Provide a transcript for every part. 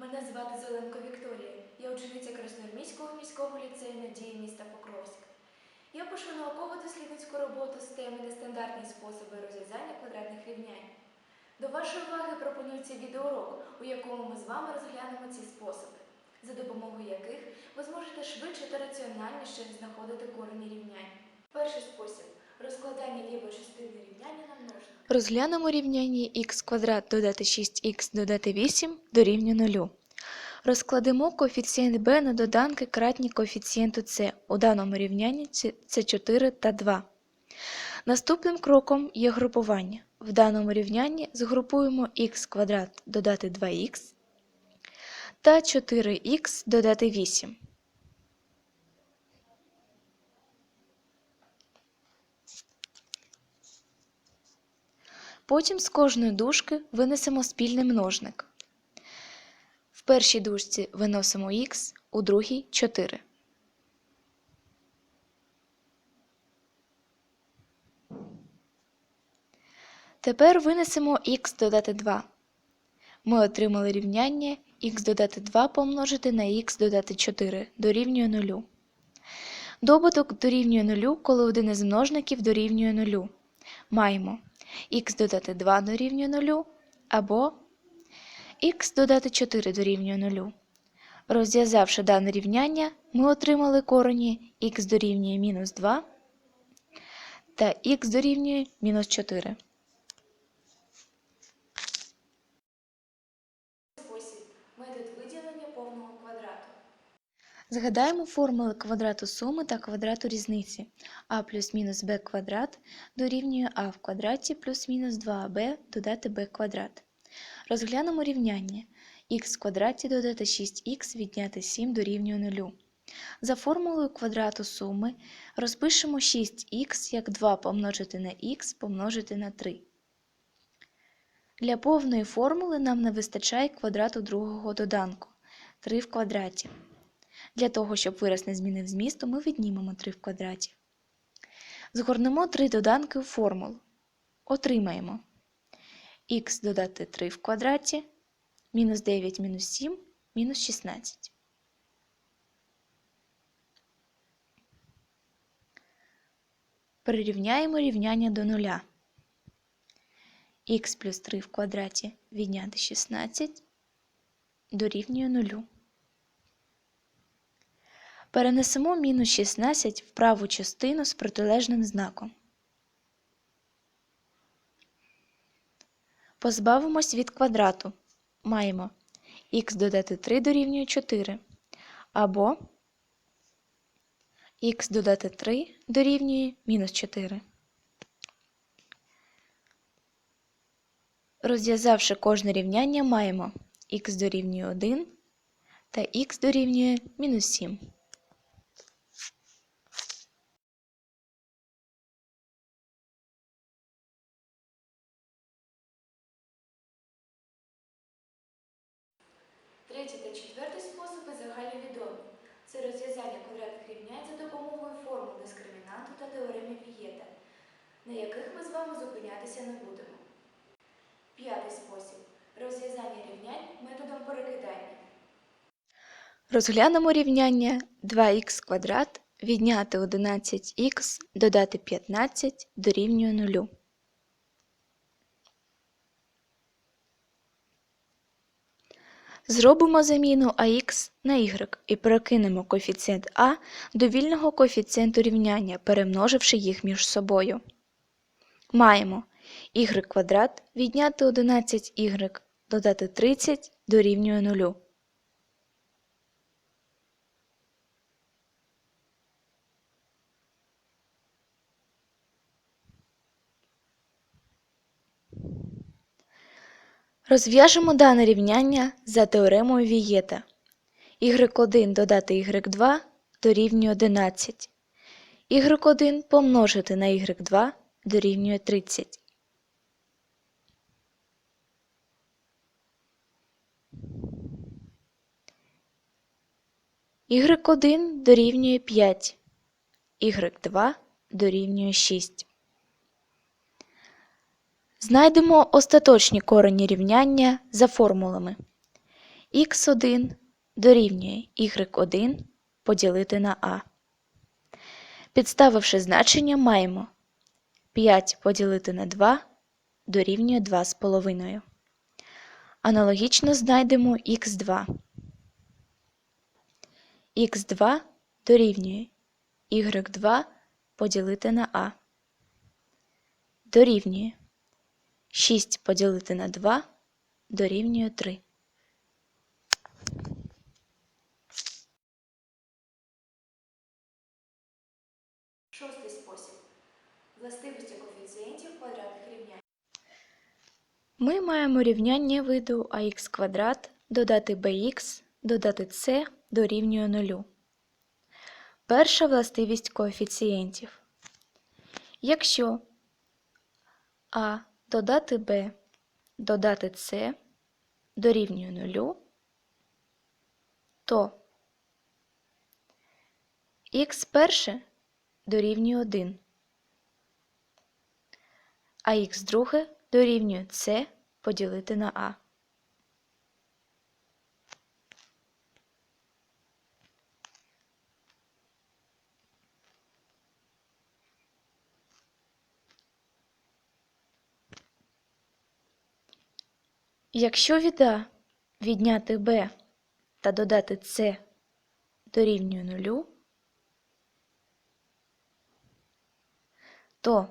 Мене звати Зеленко Вікторія. Я учениця Красноармійського міського ліцею надії міста Покровськ. Я пишу науково-дослідницьку роботу з теми нестандартні способи розв'язання квадратних рівнянь. До вашої уваги пропонується відеоурок, у якому ми з вами розглянемо ці способи, за допомогою яких ви зможете швидше та раціональніше знаходити корені рівнянь. Перший спосіб розкладання лівої частини рівняння на множник. Розглянемо рівняння х квадрат додати 6х додати 8 дорівнює 0. Розкладемо коефіцієнт b на доданки кратні коефіцієнту c. У даному рівнянні це це 4 та 2. Наступним кроком є групування. В даному рівнянні згрупуємо х квадрат додати 2х та 4х додати 8. Потім з кожної дужки винесемо спільний множник. В першій дужці виносимо х, у другій 4. Тепер винесемо х додати 2. Ми отримали рівняння х додати 2 помножити на х додати 4 дорівнює 0. Добуток дорівнює 0, коли один із множників дорівнює 0. Маємо х додати 2 дорівнює 0 або х додати 4 дорівнює 0. Розв'язавши дане рівняння, ми отримали корені х дорівнює мінус 2 та х дорівнює мінус 4. Спосіб метод виділення повного квадрату. Згадаємо формули квадрату суми та квадрату різниці. а плюс мінус b квадрат дорівнює а в квадраті плюс мінус 2аб додати b квадрат. Розглянемо рівняння х в квадраті додати 6х відняти 7 дорівнює 0. За формулою квадрату суми розпишемо 6х як 2 помножити на х помножити на 3. Для повної формули нам не вистачає квадрату другого доданку 3 в квадраті. Для того, щоб вираз не змінив змісту, ми віднімемо 3 в квадраті. Згорнемо три доданки у формулу. Отримаємо х додати 3 в квадраті, мінус 9 мінус 7, мінус 16. Прирівняємо рівняння до нуля. х плюс 3 в квадраті відняти 16 дорівнює 0. Перенесемо мінус 16 в праву частину з протилежним знаком. Позбавимось від квадрату. Маємо х додати 3 дорівнює 4. Або х додати 3 дорівнює мінус 4. Розв'язавши кожне рівняння, маємо х дорівнює 1 та х дорівнює мінус 7. Третій та четвертий способи загальновідомі. Це розв'язання квадратних рівнянь за допомогою формул дискримінанту та теореми Вієта, на яких ми з вами зупинятися не будемо. П'ятий спосіб розв'язання рівнянь методом перекидання. Розглянемо рівняння 2х квадрат відняти 11х додати 15 дорівнює 0. Зробимо заміну ах на y і перекинемо коефіцієнт а до вільного коефіцієнту рівняння, перемноживши їх між собою. Маємо y квадрат відняти 11y додати 30 дорівнює 0. Розв'яжемо дане рівняння за теоремою Вієта. y1 додати y2 дорівнює 11. y1 помножити на y2 дорівнює 30. y1 дорівнює 5. y2 дорівнює 6. Знайдемо остаточні корені рівняння за формулами. х1 дорівнює y1 поділити на а. Підставивши значення, маємо 5 поділити на 2 дорівнює 2,5. Аналогічно знайдемо х2. х2 дорівнює y2 поділити на а. Дорівнює 6 поділити на 2 дорівнює 3. Шостий спосіб. Властивості коефіцієнтів квадратних рівнянь. Ми маємо рівняння виду ax квадрат додати bx додати c дорівнює 0. Перша властивість коефіцієнтів. Якщо а додати b додати c дорівнює нулю, то х перше дорівнює 1, а х друге дорівнює c поділити на а. Якщо від а відняти b та додати c дорівнює нулю, то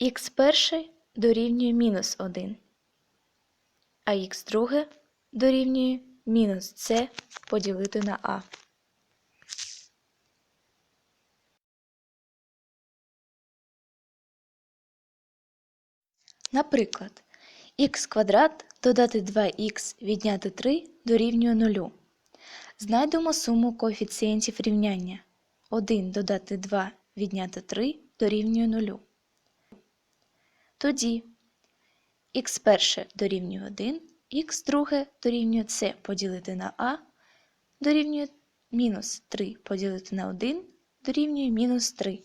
х перший дорівнює мінус 1, а х друге дорівнює мінус c поділити на а. Наприклад, х квадрат додати 2х відняти 3 дорівнює 0. Знайдемо суму коефіцієнтів рівняння. 1 додати 2 відняти 3 дорівнює 0. Тоді х перше дорівнює 1, х друге дорівнює c поділити на а, дорівнює мінус 3 поділити на 1 дорівнює мінус 3.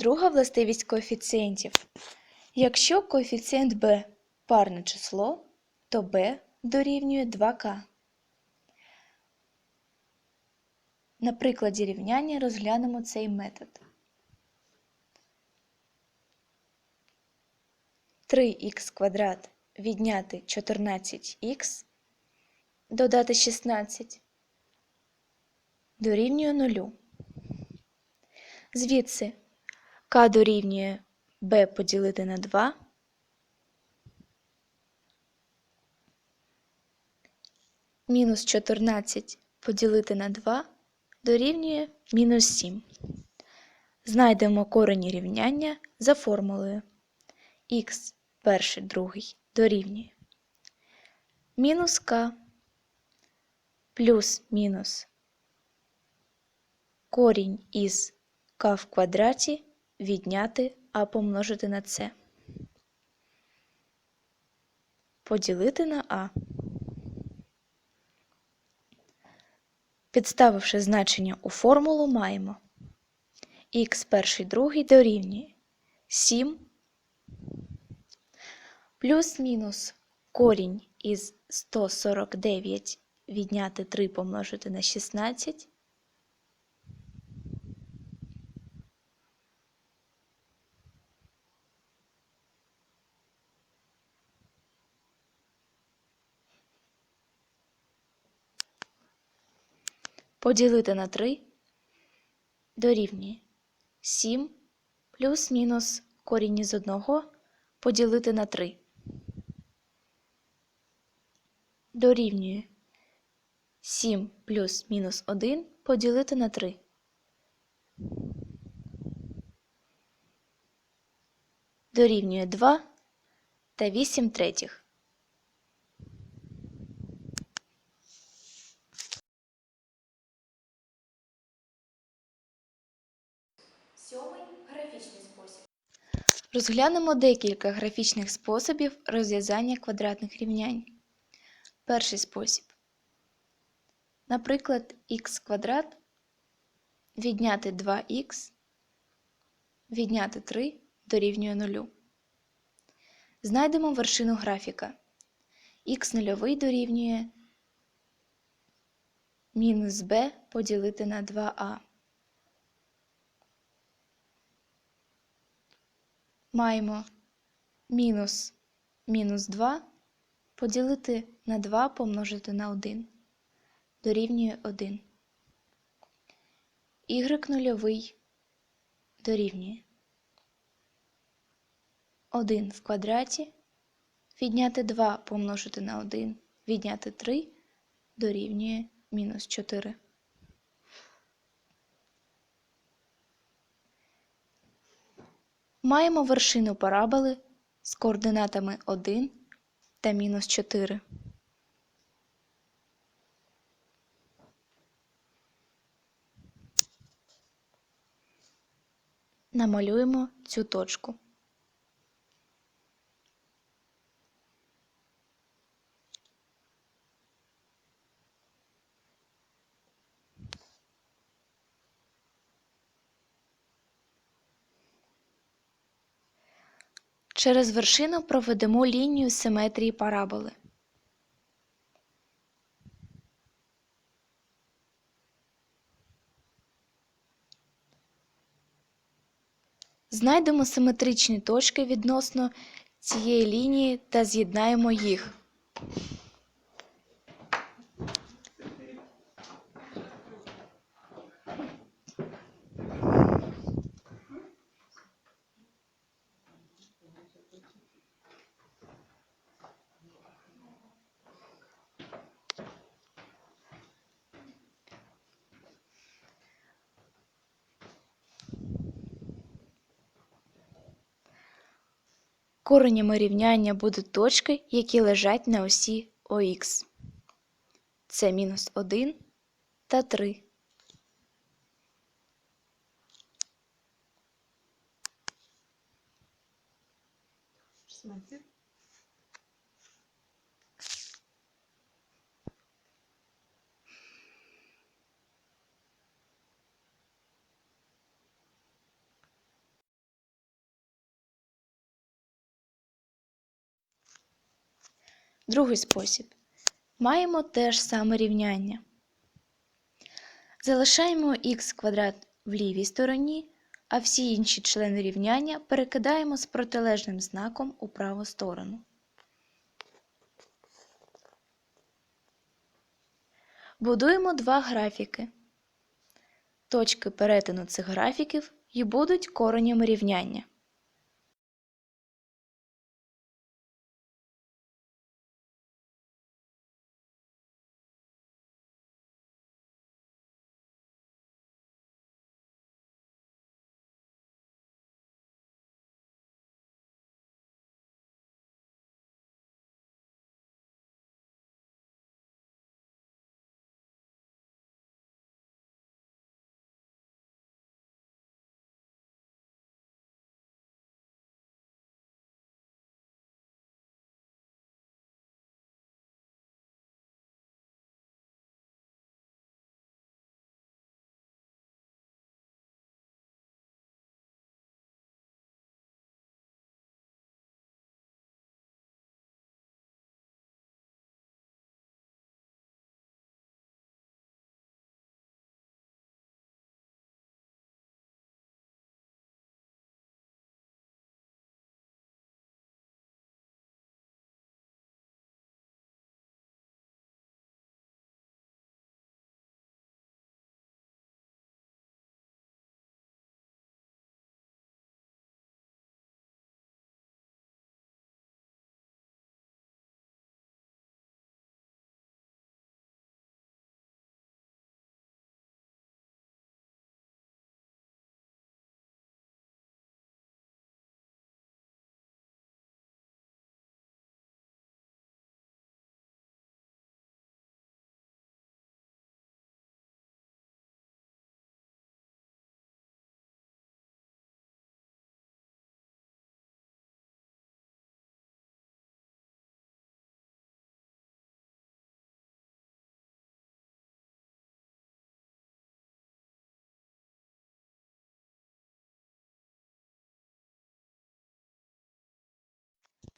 Друга властивість коефіцієнтів. Якщо коефіцієнт b парне число, то b дорівнює 2k. На прикладі рівняння розглянемо цей метод. 3х квадрат відняти 14х додати 16 дорівнює 0. Звідси k дорівнює b поділити на 2. Мінус 14 поділити на 2 дорівнює мінус 7. Знайдемо корені рівняння за формулою х перший другий дорівнює мінус k плюс мінус корінь із k в квадраті відняти а помножити на c. Поділити на а. Підставивши значення у формулу, маємо х перший другий дорівнює 7 плюс-мінус корінь із 149 відняти 3 помножити на 16 поділити на 3 дорівнює 7 плюс-мінус корінь із 1 поділити на 3 дорівнює 7 плюс мінус 1 поділити на 3. Дорівнює 2 та 8 третіх. Розглянемо декілька графічних способів розв'язання квадратних рівнянь. Перший спосіб. Наприклад, х квадрат відняти 2х, відняти 3 дорівнює 0. Знайдемо вершину графіка. х нульовий дорівнює мінус b поділити на 2а. Маємо мінус мінус 2 поділити на 2 помножити на 1 дорівнює 1. y нульовий дорівнює 1 в квадраті, відняти 2 помножити на 1, відняти 3 дорівнює мінус 4. Маємо вершину параболи з координатами 1 та мінус 4. Намалюємо цю точку. Через вершину проведемо лінію симетрії параболи. Знайдемо симетричні точки відносно цієї лінії та з'єднаємо їх. Коренями рівняння будуть точки, які лежать на осі ОХ. Це мінус 1 та 3. Другий спосіб. Маємо те ж саме рівняння. Залишаємо х квадрат в лівій стороні, а всі інші члени рівняння перекидаємо з протилежним знаком у праву сторону. Будуємо два графіки. Точки перетину цих графіків і будуть коренями рівняння.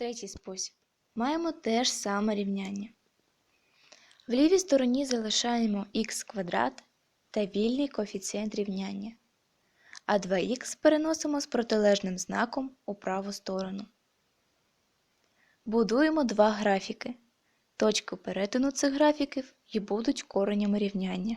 Третій спосіб. Маємо те ж саме рівняння. В лівій стороні залишаємо х квадрат та вільний коефіцієнт рівняння, а 2х переносимо з протилежним знаком у праву сторону. Будуємо два графіки. Точки перетину цих графіків і будуть коренями рівняння.